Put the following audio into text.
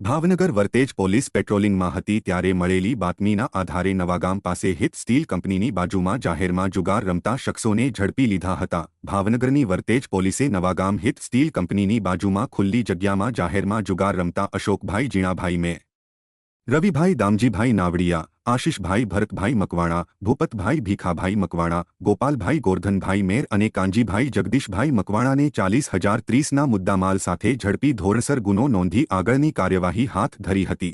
Bhavnagar Vartej police પેટ્રોલિંગમાં હતી ત્યારે મળેલી બાતમીના આધારે નવાગામ પાસે હિત સ્ટીલ કંપનીની બાજુમાં જાહેરમાં જુગાર રમતા શખ્સોને ઝડપી લીધા હતા ભાવનગરની વર્તેજ પોલીસે નવાગામ હિત સ્ટીલ કંપનીની બાજુમાં ખુલ્લી જગ્યામાં જાહેરમાં જુગાર રમતા અશોકભાઈ જીણાભાઈ મેં રવિભાઈ દામજીભાઈ નાવડિયા આશિષભાઈ ભરતભાઈ મકવાણા ભૂપતભાઈ ભીખાભાઈ મકવાણા ગોપાલભાઈ ગોરધનભાઈ મેર અને કાંજીભાઈ જગદીશભાઈ મકવાણાને ચાલીસ હજાર ત્રીસના મુદ્દામાલ સાથે ઝડપી ધોરણસર ગુનો નોંધી આગળની કાર્યવાહી હાથ ધરી હતી